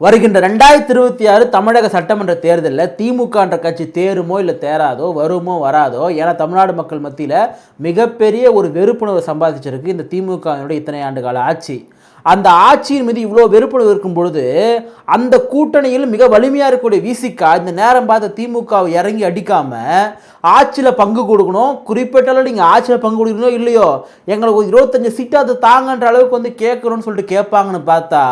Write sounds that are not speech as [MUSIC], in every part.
வருகின்ற ரெண்டாயிரத்தி இருபத்தி ஆறு தமிழக சட்டமன்ற தேர்தலில் திமுகன்ற கட்சி தேருமோ இல்லை தேராதோ வருமோ வராதோ ஏன்னா தமிழ்நாடு மக்கள் மத்தியில் மிகப்பெரிய ஒரு வெறுப்புணர்வு சம்பாதிச்சிருக்கு இந்த திமுகவினுடைய இத்தனை ஆண்டு கால ஆட்சி. அந்த ஆட்சியின் மீது இவ்வளோ வெறுப்புணர்வு இருக்கும் பொழுது அந்த கூட்டணியில் மிக வலிமையாக இருக்கக்கூடிய விசிகா இந்த நேரம் பார்த்த திமுகவை இறங்கி அடிக்காமல் ஆட்சியில் பங்கு கொடுக்கணும். குறிப்பிட்ட அளவு நீங்கள் ஆட்சியில் பங்கு கொடுக்கணும் இல்லையோ எங்களுக்கு ஒரு இருபத்தஞ்சு அதை தாங்கன்ற அளவுக்கு வந்து கேட்குறோன்னு சொல்லிட்டு கேட்பாங்கன்னு பார்த்தா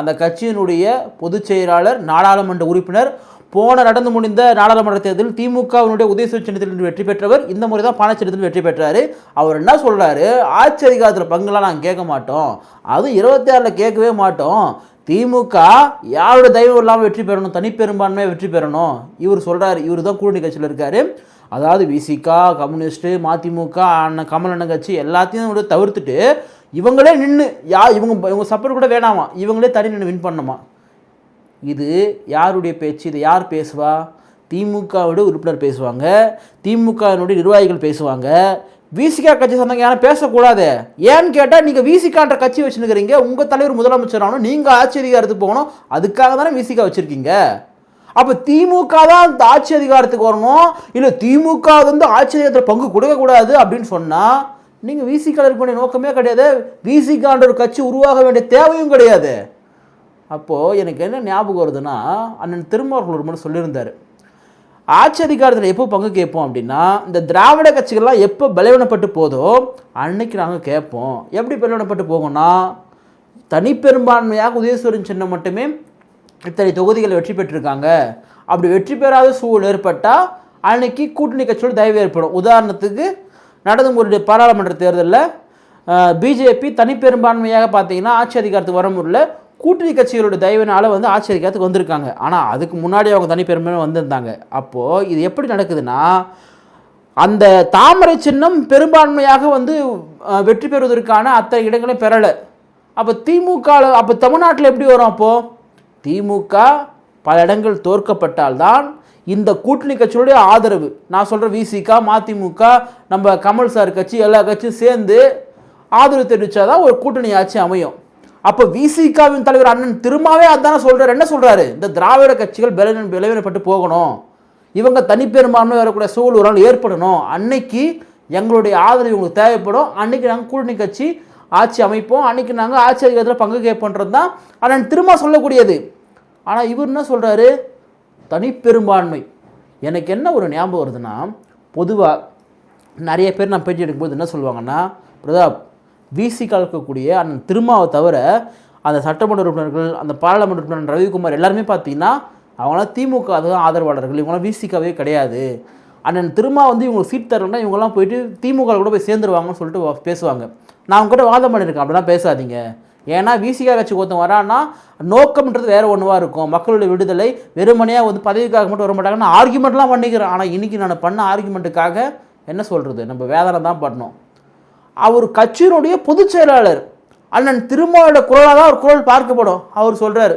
அந்த கட்சியினுடைய பொதுச் செயலாளர் நாடாளுமன்ற உறுப்பினர் போன நடந்து முடிந்த நாடாளுமன்ற தேர்தலில் திமுகவினுடைய உதயசூர் சின்னத்தில் வெற்றி பெற்றவர் இந்த முறை தான் பானச்சின்னத்தில் வெற்றி பெற்றார். அவர் என்ன சொல்கிறாரு ஆட்சி அதிகாரத்தில் பங்குலாம் நாங்கள் கேட்க மாட்டோம். அதுவும் இருபத்தி ஆறில் கேட்கவே மாட்டோம். திமுக யாரோட தெய்வம் இல்லாமல் வெற்றி பெறணும்? தனிப்பெரும்பான்மையாக வெற்றி பெறணும்? இவர் சொல்கிறார் இவர் தான் கூட்டணி கட்சியில் இருக்கார். அதாவது விசிகா கம்யூனிஸ்ட்டு மதிமுக அண்ணன் கமல் அண்ணன் கட்சி எல்லாத்தையும் தவிர்த்துட்டு இவங்களே நின்று யா இவங்க இவங்க சப்போர்ட் கூட வேணாமா? இவங்களே தனி நின்று வின் பண்ணணுமா இது யாருடைய பேச்சு? இது யார் பேசுவா? திமுகவோட உறுப்பினர் பேசுவாங்க. திமுகவினுடைய நிர்வாகிகள் பேசுவாங்க. விசிகா கட்சி சொந்தங்க யாரும் பேசக்கூடாது. ஏன்னு கேட்டால் நீங்கள் விசிகான்ற கட்சி வச்சுருக்கிறீங்க உங்கள் தலைவர் முதலமைச்சர் ஆகணும் நீங்கள் ஆட்சி அதிகாரத்துக்கு போகணும். அதுக்காக தானே விசிகா வச்சுருக்கீங்க. அப்போ திமுக தான் ஆட்சி அதிகாரத்துக்கு வரணும்? இல்லை திமுக வந்து ஆட்சி அதிகாரத்தில் பங்கு கொடுக்கக்கூடாது அப்படின்னு சொன்னால் நீங்கள் விசிகா இருக்க வேண்டிய நோக்கமே கிடையாது. விசிகான்ற ஒரு கட்சி உருவாக வேண்டிய தேவையும் கிடையாது. அப்போது எனக்கு என்ன ஞாபகம் வருதுன்னா அண்ணன் திருமாவர்கள் ஒரு முறை சொல்லியிருந்தார். ஆட்சி அதிகாரத்தில் எப்போ பங்கு கேட்போம் அப்படின்னா இந்த திராவிட கட்சிகள்லாம் எப்போ பலவீனப்பட்டு போதோ அன்னைக்கு நாங்கள் கேட்போம். எப்படி பலவீனப்பட்டு போகும்னா தனிப்பெரும்பான்மையாக உதயசூரன் சின்னம் மட்டுமே இத்தனை தொகுதிகளை வெற்றி பெற்றிருக்காங்க. அப்படி வெற்றி பெறாத சூழல் ஏற்பட்டால் அன்னைக்கு கூட்டணி கட்சியோட தயவு ஏற்படும். உதாரணத்துக்கு நடந்து முடிய பாராளுமன்ற தேர்தலில் பிஜேபி தனிப்பெரும்பான்மையாக பார்த்தீங்கன்னா ஆட்சி அதிகாரத்துக்கு வர முடியல. கூட்டணி கட்சிகளோட தயவினால் வந்து ஆட்சி அதிகாரத்துக்கு வந்திருக்காங்க. ஆனால் அதுக்கு முன்னாடி அவங்க தனிப்பெரும்பான்மை வந்திருந்தாங்க. அப்போது இது எப்படி நடக்குதுன்னா அந்த தாமரை சின்னம் பெரும்பான்மையாக வந்து வெற்றி பெறுவதற்கான அத்தனை இடங்களையும் பெறலை. அப்போ திமுக அப்போ தமிழ்நாட்டில் எப்படி வரும் அப்போது திமுக பல இடங்கள் தோற்கப்பட்டால்தான் இந்த கூட்டணி கட்சியோடைய ஆதரவு. நான் சொல்கிற விசிகா மதிமுக நம்ம கமல் சார் கட்சி எல்லா கட்சியும் சேர்ந்து ஆதரவு தெரிவித்தாதான் ஒரு கூட்டணி ஆட்சி அமையும். அப்போ விசிகாவின் தலைவர் அண்ணன் திரும்பவே அதானே சொல்கிறார் என்ன சொல்கிறாரு இந்த திராவிட கட்சிகள் பலவீன பலவீனப்பட்டு போகணும். இவங்க தனிப்பெரும்பான்மை வரக்கூடிய சூழல் ஒரு நாள் ஏற்படணும். அன்னைக்கு எங்களுடைய ஆதரவு இவங்களுக்கு தேவைப்படும். அன்னைக்கு நாங்கள் கூட்டணி கட்சி ஆட்சி அமைப்போம். அன்னைக்கு நாங்கள் ஆட்சி அதிகாரத்தில் பங்கு கேட்போன்றது தான் அண்ணன் திரும்ப சொல்லக்கூடியது. ஆனால் இவர் என்ன சொல்கிறாரு தனிப்பெரும்பான்மை. எனக்கு என்ன ஒரு ஞாபகம் வருதுன்னா பொதுவாக நிறைய பேர் நான் பேட்டி எடுக்கும்போது என்ன சொல்லுவாங்கன்னா பிரதாப் விசி கலக்கக்கூடிய அண்ணன் திருமாவை தவிர அந்த சட்டமன்ற உறுப்பினர்கள் அந்த பாராளுமன்ற உறுப்பினர் ரவிக்குமார் எல்லாருமே பார்த்தீங்கன்னா அவங்களாம் திமுக அதுதான் ஆதரவாளர்கள். இவங்களாம் விசிகாவே கிடையாது. அண்ணன் திருமா வந்து இவங்களுக்கு சீட் தரணும்னா இவங்கெல்லாம் போயிட்டு திமுக கூட போய் சேர்ந்துருவாங்கன்னு சொல்லிட்டு பேசுவாங்க. நான் அவங்க கூட வாதம் பண்ணியிருக்கேன். அப்படிலாம் பேசாதீங்க. ஏன்னா விசிகா கட்சி ஒருத்தன் வரான்னா நோக்கம்ன்றது வேறு ஒன்றுவாக இருக்கும். மக்களுடைய விடுதலை வெறுமனையாக வந்து பதவிக்காக மட்டும் வர மாட்டாங்க நான் ஆர்குமெண்ட்லாம் பண்ணிக்கிறேன். ஆனால் இன்னைக்கு நான் பண்ண ஆர்குமெண்ட்டுக்காக என்ன சொல்கிறது நம்ம வேதனை தான் பண்ணோம். அவர் கட்சியினுடைய பொதுச் செயலாளர் அண்ணன் திருமாவோட குரலாக தான் ஒரு குரல் பார்க்கப்படும். அவர் சொல்கிறாரு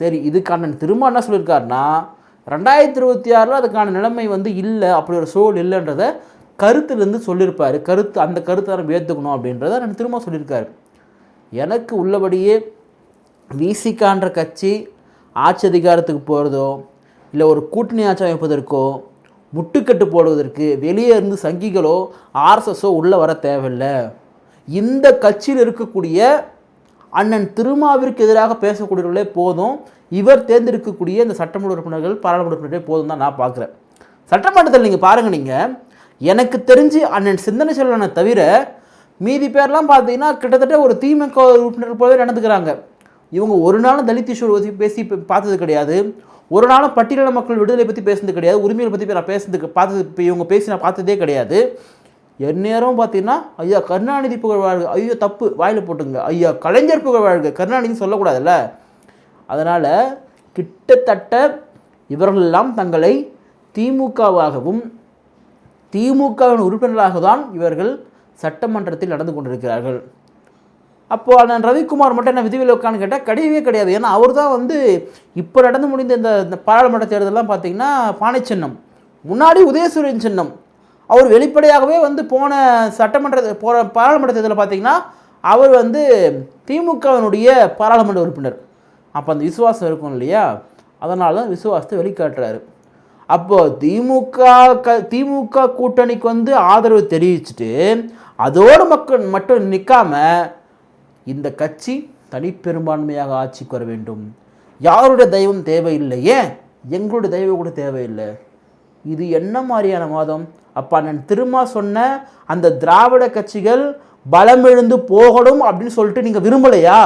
சரி இதுக்கு அண்ணன் திருமா என்ன சொல்லியிருக்காருன்னா ரெண்டாயிரத்தி இருபத்தி ஆறில் அதுக்கான நிலைமை வந்து இல்லை அப்படி ஒரு சூழல் இல்லைன்றத கருத்துலேருந்து சொல்லியிருப்பார். கருத்து அந்த கருத்தை நம்ம ஏற்றுக்கணும் அப்படின்றத அண்ணன் திரும்ப சொல்லியிருக்காரு. எனக்கு உள்ளபடியே விசிகான்ற கட்சி ஆட்சி அதிகாரத்துக்கு போகிறதோ இல்லை ஒரு கூட்டணி ஆட்சி அமைப்பதற்கோ முட்டுக்கட்டு போடுவதற்கு வெளியே இருந்து சங்கிகளோ ஆர்எஸ்எஸோ உள்ளே வர தேவையில்லை. இந்த கட்சியில் இருக்கக்கூடிய அண்ணன் திருமாவிற்கு எதிராக பேசக்கூடியவர்களே போதும். இவர் தேர்ந்தெடுக்கக்கூடிய இந்த சட்டமன்ற உறுப்பினர்கள் பாராளுமன்ற உறுப்பினர்களே போதும் தான் நான் பார்க்குறேன். சட்டமன்றத்தில் நீங்கள் பாருங்கள் நீங்கள் எனக்கு தெரிஞ்சு அண்ணன் சிந்தனை செல்வனை தவிர மீதி பேர்லாம் பார்த்தீங்கன்னா கிட்டத்தட்ட ஒரு திமுக உறுப்பினர் போலவே நடந்துக்கிறாங்க. இவங்க ஒரு நாளும் தலித் இஷ்யூ பற்றி பேசி பார்த்தது கிடையாது. ஒரு நாளும் பட்டியலின மக்கள் விடுதலை பற்றி பேசுனது கிடையாது. உரிமையை பற்றி நான் பேசுனதுக்கு பார்த்தது இப்போ இவங்க பேசி நான் பார்த்ததே கிடையாது. எந்நேரம் பார்த்தீங்கன்னா ஐயா கருணாநிதி புகழ் வாழ்க ஐயோ தப்பு வாயில் போட்டுங்க. ஐயா கலைஞர் புகழ் வாழ்க கருணாநிதி சொல்லக்கூடாதுல்ல. அதனால் கிட்டத்தட்ட இவர்களெல்லாம் தங்களை திமுகவாகவும் திமுகவின் உறுப்பினர்களாக தான் இவர்கள் சட்டமன்றத்தில் நடந்து கொண்டிருக்கிறார்கள். அப்போது அண்ணன் ரவிக்குமார் மட்டும் என்ன விதிவிலக்கான்னு கேட்டால் கிடையவே கிடையாது. ஏன்னா அவர் தான் வந்து இப்போ நடந்து முடிந்த இந்த இந்த பாராளுமன்ற தேர்தலெல்லாம் பார்த்தீங்கன்னா பானை சின்னம் முன்னாடி உதயசூரியன் சின்னம். அவர் வெளிப்படையாகவே வந்து போன சட்டமன்ற போன பாராளுமன்ற தேர்தலில் பார்த்திங்கன்னா அவர் வந்து திமுகவினுடைய பாராளுமன்ற உறுப்பினர். அப்போ அந்த விசுவாசம் இருக்கும் இல்லையா? அதனால தான் விசுவாசத்தை வெளிக்காட்டுறாரு. அப்போது திமுக க திமுக கூட்டணிக்கு வந்து ஆதரவு தெரிவிச்சுட்டு அதோடு மக்கள் மட்டும் நிற்காம இந்த கட்சி தனிப்பெரும்பான்மையாக ஆட்சிக்கு வர வேண்டும். யாருடைய தெய்வம் தேவையில்லை ஏன் எங்களுடைய தெய்வம் கூட தேவையில்லை. இது என்ன மாதிரியான மாதம் அப்பா நான் திரும்ப சொன்ன அந்த திராவிட கட்சிகள் பலமிழந்து போகணும் அப்படின்னு சொல்லிட்டு நீங்கள் விரும்பலையா?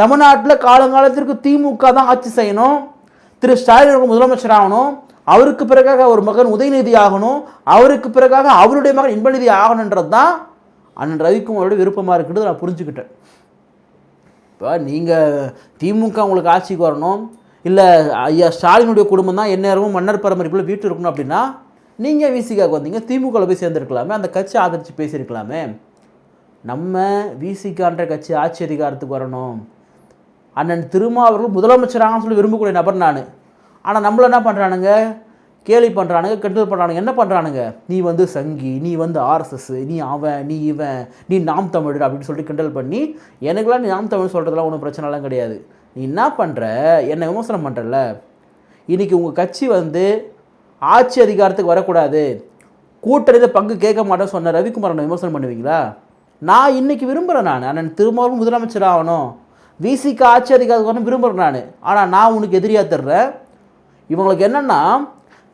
தமிழ்நாட்டில் காலங்காலத்திற்கு திமுக தான் ஆட்சி செய்யணும். திரு ஸ்டாலின் முதலமைச்சர் ஆகணும். அவருக்கு பிறகாக ஒரு மகன் உதயநிதி ஆகணும் அவருக்கு பிறகாக அவருடைய மகன் இன்பநிதி ஆகணுன்றது தான் அண்ணன் ரவிக்குமாரோட விருப்பமாக இருக்குன்றது நான் புரிஞ்சுக்கிட்டேன். இப்போ நீங்கள் திமுக உங்களுக்கு ஆட்சிக்கு வரணும் இல்லை ஐயா ஸ்டாலினுடைய குடும்பம் தான் எந்நேரமும் மன்னர் பரம்பரைக்குள்ளே வீட்டு இருக்கணும் அப்படின்னா நீங்கள் விசிகாவுக்கு வந்தீங்க திமுகவில் போய் சேர்ந்துருக்கலாமே அந்த கட்சி ஆதரித்து பேசியிருக்கலாமே. நம்ம விசிகான்ற கட்சி ஆட்சி அதிகாரத்துக்கு வரணும். அண்ணன் திருமாவர்கள் முதலமைச்சராகன்னு சொல்லி விரும்பக்கூடிய நபர் நான். ஆனால் நம்மள என்ன பண்ணுறானுங்க கேலி பண்ணுறானுங்க கிண்டல் பண்ணுறானுங்க என்ன பண்ணுறானுங்க நீ வந்து சங்கி நீ வந்து ஆர்எஸ்எஸ் நீ அவன் நீ இவன் நீ நாம் தமிழ் அப்படின்னு சொல்லிட்டு கிண்டல் பண்ணி எனக்குலாம் நீ நாம் தமிழ் சொல்கிறதுலாம் ஒன்றும் பிரச்சனைலாம் கிடையாது. நீ என்ன பண்ணுற என்னை விமர்சனம் பண்ணுறல இன்றைக்கி உங்கள் கட்சி வந்து ஆட்சி அதிகாரத்துக்கு வரக்கூடாது. கூட்டணியில் பங்கு கேட்க மாட்டேன்னு சொன்ன ரவிக்குமாரனை விமர்சனம் பண்ணுவீங்களா? நான் இன்னைக்கு விரும்புகிறேன் நான். அண்ணன் திரும்பவும் முதலமைச்சர் ஆகணும். விசிக்கு ஆட்சி அதிகாரத்துக்கு வரணும் விரும்புகிறேன் நான். ஆனால் நான் உனக்கு எதிரியாக தர்றேன். இவங்களுக்கு என்னென்னா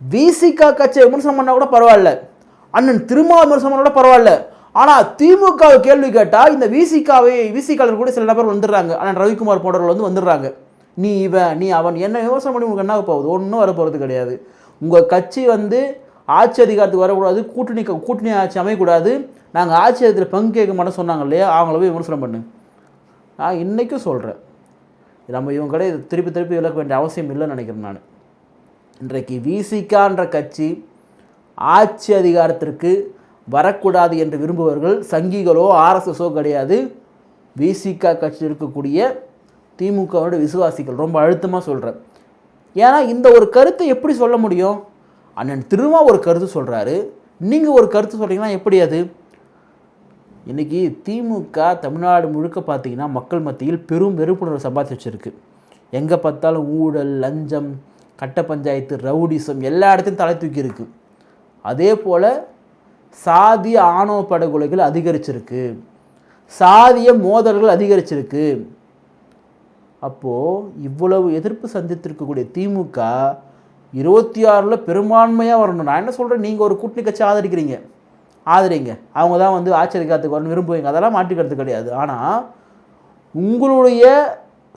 விசிகா கட்சியை விமர்சனம் பண்ணால் கூட பரவாயில்ல. அண்ணன் திருமாவளவன் விமர்சனம் பண்ணால் கூட பரவாயில்ல. ஆனால் திமுக கேள்வி கேட்டால் இந்த விசிகாவை விசிகாவில் கூட சில நபர் வந்துடுறாங்க. அண்ணன் ரவிக்குமார் போன்றவர்கள் வந்து வந்துடுறாங்க. நீ இவன் நீ அவன். என்ன விமர்சனம் பண்ணி உங்களுக்கு என்ன போகுது? ஒன்றும் வர போகிறது கிடையாது. உங்கள் கட்சி வந்து ஆட்சி அதிகாரத்துக்கு வரக்கூடாது கூட்டணி கூட்டணி ஆட்சி அமையக்கூடாது. நாங்கள் ஆட்சி அதிகாரத்தில் பங்கு கேட்க மாட்டோம் சொன்னாங்க இல்லையா? அவங்கள போய் விமர்சனம் பண்ணு. நான் இன்றைக்கும் சொல்கிறேன் நம்ம இவங்க கடையை திருப்பி திருப்பி விளக்க வேண்டிய அவசியம் இல்லைன்னு நினைக்கிறேன் நான். இன்றைக்கு விசிகான்ற கட்சி ஆட்சி அதிகாரத்திற்கு வரக்கூடாது என்று விரும்புபவர்கள் சங்கிகளோ ஆர்எஸ்எஸோ கிடையாது விசிகா கட்சி இருக்கக்கூடிய திமுகவோட விசுவாசிகள் ரொம்ப அழுத்தமாக சொல்கிறேன் ஏன்னா இந்த ஒரு கருத்தை எப்படி சொல்ல முடியும்? அண்ணன் திருமா ஒரு கருத்து சொல்கிறாரு நீங்கள் ஒரு கருத்து சொல்கிறீங்கன்னா எப்படி அது? இன்றைக்கி திமுக தமிழ்நாடு முழுக்க பார்த்தீங்கன்னா மக்கள் மத்தியில் பெரும் வெறுப்புணர்வு சம்பாதிச்சு வச்சுருக்கு. எங்கே பார்த்தாலும் ஊழல் லஞ்சம் கட்ட பஞ்சாயத்து ரவுடிசம் எல்லா இடத்தையும் தலை தூக்கியிருக்கு அதே போல் சாதிய ஆணவ படுகொலைகள் அதிகரிச்சிருக்கு. சாதிய மோதல்கள் அதிகரிச்சிருக்கு. அப்போது இவ்வளவு எதிர்ப்பு சந்தித்திருக்கக்கூடிய திமுக இருபத்தி ஆறில் பெரும்பான்மையாக வரணும். நான் என்ன சொல்கிறேன் நீங்கள் ஒரு கூட்டணி கட்சி ஆதரிக்கிறீங்க. ஆதரிங்க. அவங்க தான் வந்து ஆட்சி அதிகாரத்துக்கு வரணும் விரும்புவீங்க. அதெல்லாம் மாற்றிக்கிறது கிடையாது. ஆனால் உங்களுடைய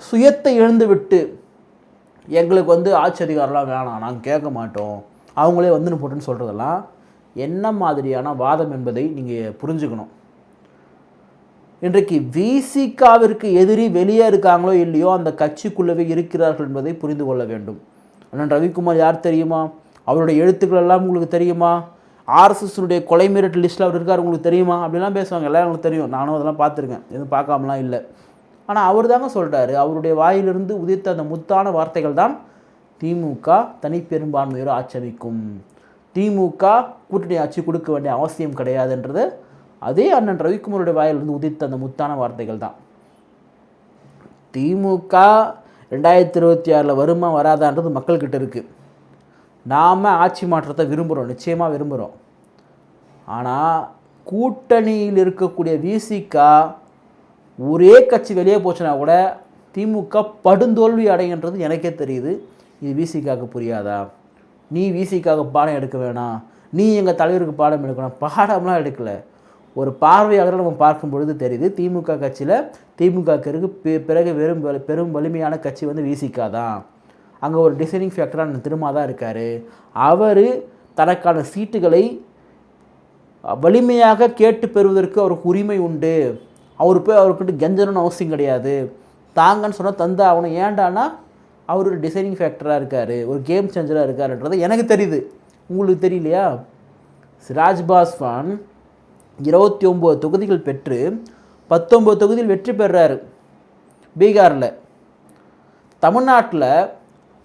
சுயத்தை எழுந்து விட்டு எங்களுக்கு வந்து ஆட்சி அதிகாரம்லாம் வேணாம் நாங்கள் கேட்க மாட்டோம். அவங்களே வந்து போட்டுன்னு சொல்கிறதெல்லாம் என்ன மாதிரியான வாதம் என்பதை நீங்கள் புரிஞ்சுக்கணும். இன்றைக்கு விசிகாவிற்கு எதிரி வெளியே இருக்காங்களோ இல்லையோ அந்த கட்சிக்குள்ளவே இருக்கிறார்கள் என்பதை புரிந்து கொள்ள வேண்டும். அண்ணன் ரவிக்குமார் யார் தெரியுமா? அவருடைய எழுத்துக்கள் எல்லாம் உங்களுக்கு தெரியுமா? ஆர்எஸ்எஸ்னுடைய கொலை மிரட்டு லிஸ்ட்டில் அவர் இருக்கார் உங்களுக்கு தெரியுமா? அப்படிலாம் பேசுவாங்க எல்லாம் உங்களுக்கு தெரியும். நானும் அதெல்லாம் பார்த்துருக்கேன் எதுவும் பார்க்காமலாம் இல்லை. ஆனால் அவர் தாங்க சொல்கிறாரு அவருடைய வாயிலிருந்து உதித்த அந்த முத்தான வார்த்தைகள் தான் திமுக தனிப்பெரும்பான்மையோடு ஆட்சேபிக்கும். திமுக கூட்டணி ஆட்சி கொடுக்க வேண்டிய அவசியம் கிடையாதுன்றது அதே அண்ணன் ரவிக்குமாருடைய வாயிலிருந்து உதித்த அந்த முத்தான வார்த்தைகள் தான். திமுக ரெண்டாயிரத்தி இருபத்தி ஆறில் வருமா வராதான்றது மக்கள்கிட்ட இருக்குது நாம் ஆட்சி மாற்றத்தை விரும்புகிறோம் நிச்சயமாக விரும்புகிறோம் ஆனால் கூட்டணியில் இருக்கக்கூடிய விசிகா ஒரே கட்சி வெளியே போச்சுன்னா கூட திமுக படுந்தோல்வி அடைகின்றது எனக்கே தெரியுது. இது விசிகாவுக்கு புரியாதா? நீ விசிகாவுக்கு பாடம் எடுக்க வேணாம் நீ எங்கள் தலைவருக்கு பாடம் எடுக்கணும்? பாடம்லாம் எடுக்கலை. ஒரு பார்வையாளர் நம்ம பார்க்கும் பொழுது தெரியுது திமுக கட்சியில் திமுக இருக்கு பிறகு வெறும் பெரும் வலிமையான கட்சி வந்து விசிகா தான். அங்கே ஒரு டிசைனிங் ஃபேக்டராக திருமா தான் இருக்கார். அவர் தனக்கான சீட்டுகளை வலிமையாக கேட்டு பெறுவதற்கு அவருக்கு உரிமை உண்டு. அவர் போய் அவர்கிட்ட கெஞ்சணும்னு அவசியம் கிடையாது. தாங்கன்னு சொன்னால் தந்தா அவனு ஏண்டானா அவர் ஒரு டிசைனிங் ஃபேக்டராக இருக்கார் ஒரு கேம் சேஞ்சராக இருக்காருன்றது எனக்கு தெரியுது. உங்களுக்கு தெரியலையா? சிராஜ் பாஸ்வான் இருபத்தி ஒம்பது தொகுதிகள் பெற்று பத்தொம்பது தொகுதியில் வெற்றி பெறாரு பீகாரில். தமிழ்நாட்டில்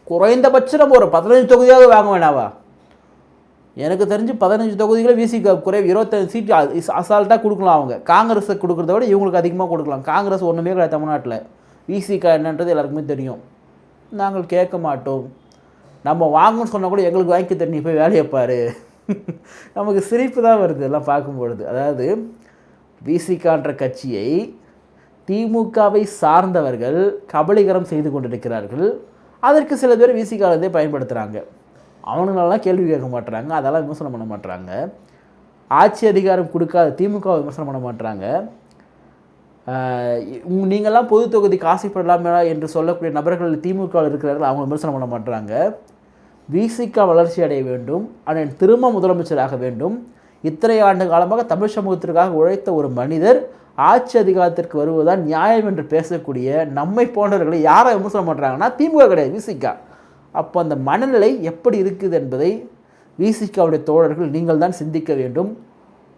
குறைந்தபட்சம் நம்ம ஒரு பதினஞ்சு தொகுதியாக வாங்க வேணாவா எனக்கு தெரிஞ்சு பதினஞ்சு தொகுதிகளில் விசிக குறைவு இருபத்தஞ்சு சீட்டு அசால்ட்டாக கொடுக்கலாம் அவங்க. காங்கிரஸுக்கு கொடுக்குறத விட இவங்களுக்கு அதிகமாக கொடுக்கலாம். காங்கிரஸ் ஒன்றுமே கிடையாது தமிழ்நாட்டில். விசிகா என்னன்றது எல்லாருக்குமே தெரியும். நாங்கள் கேட்க மாட்டோம். நம்ம வாங்கணும்னு சொன்னால் கூட எங்களுக்கு வாங்கி தர நீ போய் வேலையை பாரு. [LAUGHS] நமக்கு சிரிப்பு தான் வருது எல்லாம் பார்க்கும்பொழுது. அதாவது விசிகான்ற கட்சியை திமுகவை சார்ந்தவர்கள் கபலீகரம் செய்து கொண்டிருக்கிறார்கள். அதற்கு சில பேர் விசிகாலத்தை பயன்படுத்துகிறாங்க அவனுங்களெல்லாம் கேள்வி கேட்க மாட்டுறாங்க அதெல்லாம் விமர்சனம் பண்ண மாட்டுறாங்க ஆட்சி அதிகாரம் கொடுக்காத திமுக விமர்சனம் பண்ண மாட்டுறாங்க நீங்கள்லாம் பொது தொகுதிக்கு ஆசைப்படலாமே என்று சொல்லக்கூடிய நபர்கள் திமுகவில் இருக்கிறார்கள் அவங்க விமர்சனம் பண்ண மாட்டுறாங்க விசிக வளர்ச்சி அடைய வேண்டும் அண்ணன் திரும்ப முதலமைச்சராக வேண்டும். இத்தனை ஆண்டு காலமாக தமிழ் சமூகத்திற்காக உழைத்த ஒரு மனிதர் ஆட்சி அதிகாரத்திற்கு வருவதுதான் நியாயம் என்று பேசக்கூடிய நம்மை போன்றவர்களை யாரை விமர்சனம் பண்ணுறாங்கன்னா திமுக கிடையாது விசிகா அப்போ அந்த மனநிலை எப்படி இருக்குது என்பதை விசிகாவுடைய தோழர்கள் நீங்கள் தான் சிந்திக்க வேண்டும்.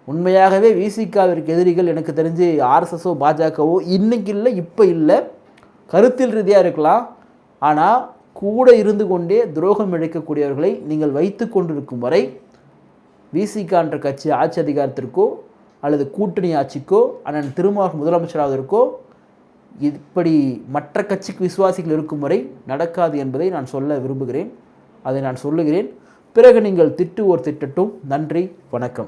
உண்மையாகவே விசிகாவிற்கு எதிரிகள் எனக்கு தெரிஞ்சு ஆர்எஸ்எஸோ பாஜகவோ இன்னைக்கு இல்லை இப்போ இல்லை. கருத்தில் ரீதியாக இருக்கலாம். ஆனால் கூட இருந்து கொண்டே துரோகம் இழைக்கக்கூடியவர்களை நீங்கள் வைத்து கொண்டிருக்கும் வரை விசிகான்ற கட்சி ஆட்சி அதிகாரத்திற்கோ அல்லது கூட்டணி ஆட்சிக்கோ அண்ணன் முதலமைச்சராக இருக்கோ இப்படி மற்ற கட்சிக்கு விசுவாசிகள் இருக்கும் வரை நடக்காது என்பதை நான் சொல்ல விரும்புகிறேன். அதை நான் சொல்லுகிறேன். பிறகு நீங்கள் திட்டுவோர் திட்டட்டும். நன்றி. வணக்கம்.